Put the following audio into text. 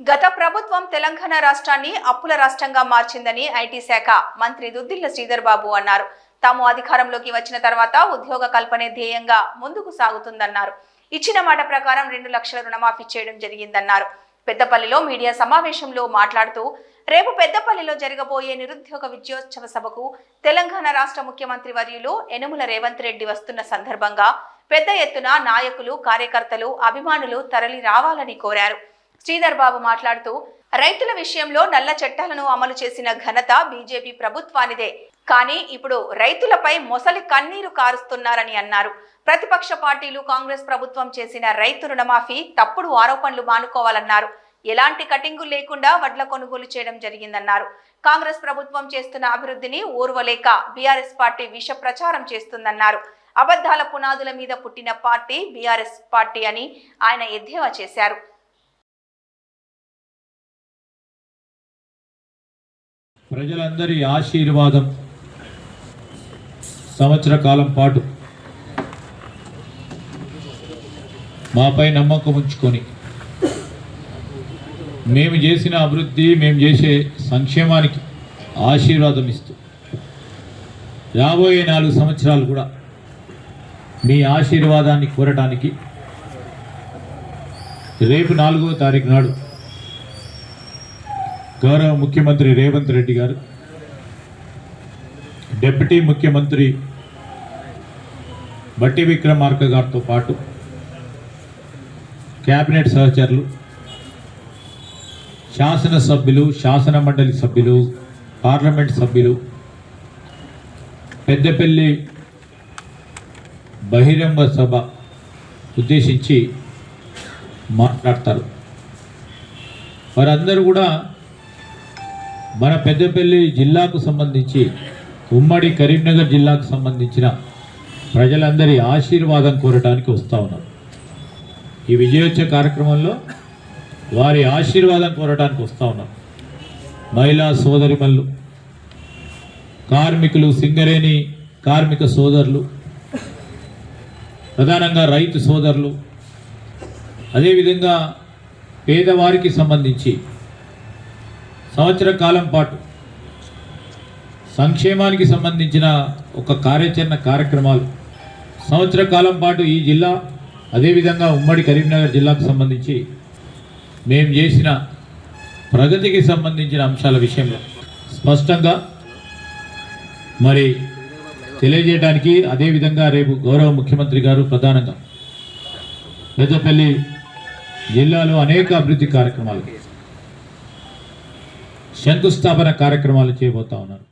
గత ప్రభుత్వం తెలంగాణ రాష్ట్రాన్ని అప్పుల రాష్ట్రంగా మార్చిందని ఐటీ శాఖ మంత్రి దుద్దిల్ల శ్రీధర్ బాబు అన్నారు. తాము అధికారంలోకి వచ్చిన తర్వాత ఉద్యోగ కల్పనే ధ్యేయంగా ముందుకు సాగుతుందన్నారు. ఇచ్చిన మాట ప్రకారం రెండు లక్షల రుణమాఫీ చేయడం జరిగిందన్నారు. పెద్దపల్లిలో మీడియా సమావేశంలో మాట్లాడుతూ రేపు పెద్దపల్లిలో జరగబోయే నిరుద్యోగ విద్యోత్సవ సభకు తెలంగాణ రాష్ట్ర ముఖ్యమంత్రి వర్యులు యనుమల రేవంత్ రెడ్డి వస్తున్న సందర్భంగా పెద్ద ఎత్తున నాయకులు కార్యకర్తలు అభిమానులు తరలి రావాలని కోరారు. శ్రీధర్ బాబు మాట్లాడుతూ రైతుల విషయంలో నల్ల చట్టాలను అమలు చేసిన ఘనత బీజేపీ ప్రభుత్వానిదే. కానీ ఇప్పుడు రైతులపై మొసలి కన్నీరు కారుస్తున్నారని అన్నారు. ప్రతిపక్ష పార్టీలు కాంగ్రెస్ ప్రభుత్వం చేసిన రైతు రుణమాఫీ తప్పుడు ఆరోపణలు మానుకోవాలన్నారు. ఎలాంటి కటింగు లేకుండా వడ్ల కొనుగోలు చేయడం జరిగిందన్నారు. కాంగ్రెస్ ప్రభుత్వం చేస్తున్న అభివృద్ధిని ఓర్వలేక బీఆర్ఎస్ పార్టీ విష ప్రచారం చేస్తుందన్నారు. అబద్ధాల పునాదుల మీద పుట్టిన పార్టీ బీఆర్ఎస్ పార్టీ అని ఆయన ఎద్దేవా చేశారు. ప్రజలందరి ఆశీర్వాదం సంవత్సర కాలం పాటు మాపై నమ్మకం ఉంచుకొని మేము చేసిన అభివృద్ధి మేము చేసే సంక్షేమానికి ఆశీర్వాదం ఇస్తూ రాబోయే నాలుగు సంవత్సరాలు కూడా మీ ఆశీర్వాదాన్ని కోరటానికి రేపు నాలుగో తారీఖు నాడు గౌరవ ముఖ్యమంత్రి రేవంత్ రెడ్డి గారు డిప్యూటీ ముఖ్యమంత్రి బట్టి విక్రమార్క గారితో పాటు కేబినెట్ సహచరులు శాసనసభ్యులు శాసన మండలి సభ్యులు పార్లమెంట్ సభ్యులు పెద్దపల్లి బహిరంగ సభ ఉద్దేశించి మాట్లాడతారు. వారందరూ కూడా మన పెద్దపల్లి జిల్లాకు సంబంధించి ఉమ్మడి కరీంనగర్ జిల్లాకు సంబంధించిన ప్రజలందరి ఆశీర్వాదం కోరటానికి వస్తూ ఉన్నారు ఈ విజయోత్సవ కార్యక్రమంలో వారి ఆశీర్వాదం కోరటానికి వస్తూ ఉన్నారు మహిళా సోదరిమల్లు కార్మికులు సింగరేణి కార్మిక సోదరులు ప్రధానంగా రైతు సోదరులు అదేవిధంగా పేదవారికి సంబంధించి సంవత్సర కాలం పాటు సంక్షేమానికి సంబంధించిన ఒక కార్యాచరణ కార్యక్రమాలు. సంవత్సర కాలం పాటు ఈ జిల్లా అదేవిధంగా ఉమ్మడి కరీంనగర్ జిల్లాకు సంబంధించి మేము చేసిన ప్రగతికి సంబంధించిన అంశాల విషయంలో స్పష్టంగా మరి తెలియజేయడానికి అదేవిధంగా రేపు గౌరవ ముఖ్యమంత్రి గారు ప్రధానంగా పెద్దపల్లి జిల్లాలో అనేక అభివృద్ధి కార్యక్రమాలు శంకుస్థాపన కార్యక్రమాలు చేయబోతా ఉన్నారు.